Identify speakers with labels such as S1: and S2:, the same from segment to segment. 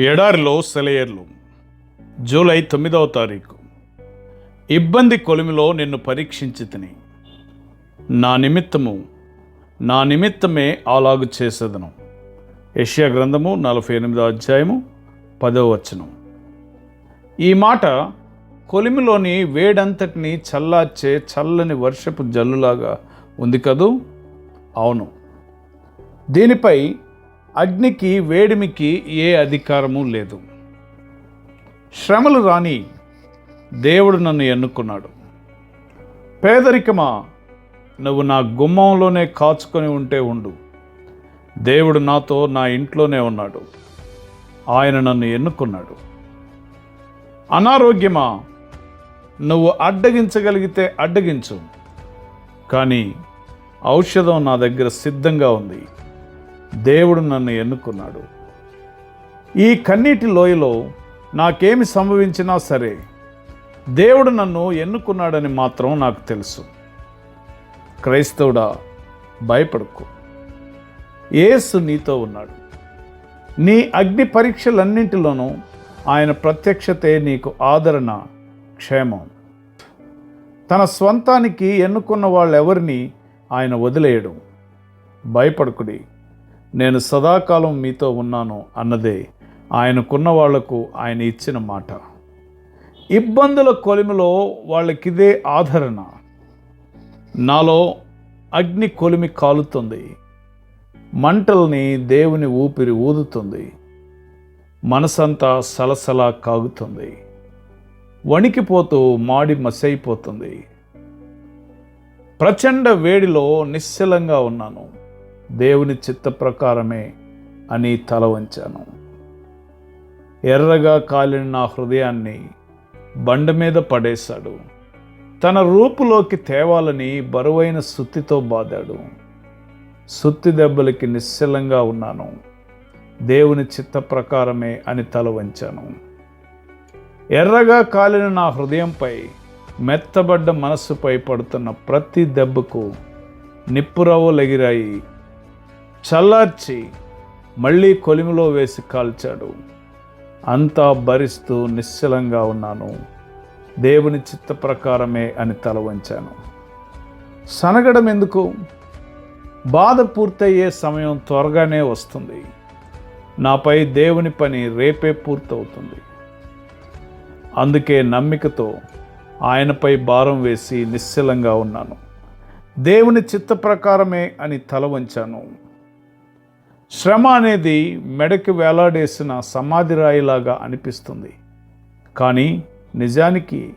S1: ఎడారిలో సెలయర్లు. జూలై తొమ్మిదవ తారీఖు. ఇబ్బంది కొలిమిలో నిన్ను పరీక్షించి తిని. నా నిమిత్తము నా నిమిత్తమే అలాగు చేసేదను. యష్యా గ్రంథము నలభై ఎనిమిదో అధ్యాయము పదవ వచనం. ఈ మాట కొలిమిలోని వేడంతటిని చల్లార్చే చల్లని వర్షపు జల్లులాగా ఉంది కదూ? అవును. దీనిపై అగ్నికి వేడిమికి ఏ అధికారము లేదు. శ్రమలు రాని దేవుడు నన్ను ఎన్నుకున్నాడు. పేదరికమా నువ్వు నా గుమ్మంలోనే కాచుకొని ఉంటే ఉండు. దేవుడు నాతో నా ఇంట్లోనే ఉన్నాడు. ఆయన నన్ను ఎన్నుకున్నాడు. అనారోగ్యమా నువ్వు అడ్డగించగలిగితే అడ్డగించు. కానీ ఔషధం నా దగ్గర సిద్ధంగా ఉంది. దేవుడు నన్ను ఎన్నుకున్నాడు. ఈ కన్నీటి లోయలో నాకేమి సంభవించినా సరే దేవుడు నన్ను ఎన్నుకున్నాడని మాత్రం నాకు తెలుసు. క్రైస్తవుడా భయపడకు. ఏసు నీతో ఉన్నాడు. నీ అగ్ని పరీక్షలన్నింటిలోనూ ఆయన ప్రత్యక్షతే నీకు ఆదరణ క్షేమం. తన స్వంతానికి ఎన్నుకున్న వాళ్ళెవరిని ఆయన వదిలేయడం. భయపడకుడి. నేను సదాకాలం మీతో ఉన్నాను అన్నదే ఆయనకున్న వాళ్ళకు ఆయన ఇచ్చిన మాట. ఇబ్బందుల కొలిమిలో వాళ్ళకిదే ఆదరణ. నాలో అగ్ని కొలిమి కాలుతుంది. మంటల్ని దేవుని ఊపిరి ఊదుతుంది. మనసంతా సలసలా కాగుతుంది. వణికిపోతూ మాడి మసైపోతుంది. ప్రచండ వేడిలో నిశ్చలంగా ఉన్నాను. దేవుని చిత్త ప్రకారమే అని తల వంచాను. ఎర్రగా కాలిన నా హృదయాన్ని బండ మీద పడేశాడు. తన రూపులోకి తేవాలని బరువైన సుత్తితో బాదాడు. సుత్తి దెబ్బలకి నిశ్చలంగా ఉన్నాను. దేవుని చిత్త ప్రకారమే అని తల వంచాను. ఎర్రగా కాలిన నా హృదయంపై మెత్తబడ్డ మనస్సుపై పడుతున్న ప్రతి దెబ్బకు నిప్పురవ్వలెగిరాయి చల్లార్చి మళ్ళీ కొలిమిలో వేసి కాల్చాడు. అంతా భరిస్తూ నిశ్చలంగా ఉన్నాను. దేవుని చిత్త ప్రకారమే అని తల వంచాను. సనగడం ఎందుకు? బాధ పూర్తయ్యే సమయం త్వరగానే వస్తుంది. నాపై దేవుని పని రేపే పూర్తవుతుంది. అందుకే నమ్మికతో ఆయనపై భారం వేసి నిశ్చలంగా ఉన్నాను. దేవుని చిత్త ప్రకారమే అని తల వంచాను. శ్రమ అనేది మెడకి వేలాడేసిన సమాధి రాయిలాగా అనిపిస్తుంది. కానీ నిజానికి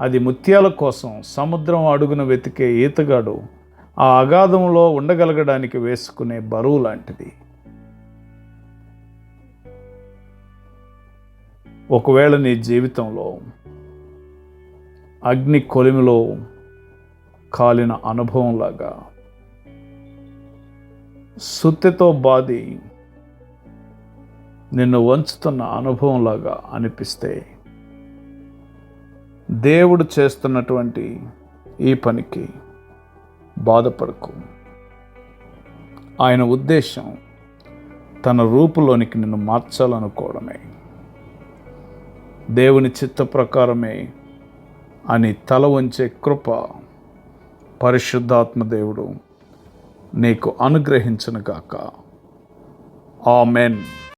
S1: అది ముత్యాల కోసం సముద్రం అడుగున వెతికే ఈతగాడు ఆ అగాధంలో ఉండగలగడానికి వేసుకునే బరువు లాంటిది. ఒకవేళ నీ జీవితంలో అగ్ని కొలిమిలో కాలిన అనుభవంలాగా సుత్తితో బాది నిన్ను వంచుతున్న అనుభవంలాగా అనిపిస్తే దేవుడు చేస్తున్నటువంటి ఈ పనికి బాధపడకు. ఆయన ఉద్దేశం తన రూపులోనికి నిన్ను మార్చాలనుకోవడమే. దేవుని చిత్త ప్రకారమే అని తల వంచే కృప పరిశుద్ధాత్మ దేవుడు నీకు అనుగ్రహించనుగాక ఆమెన్.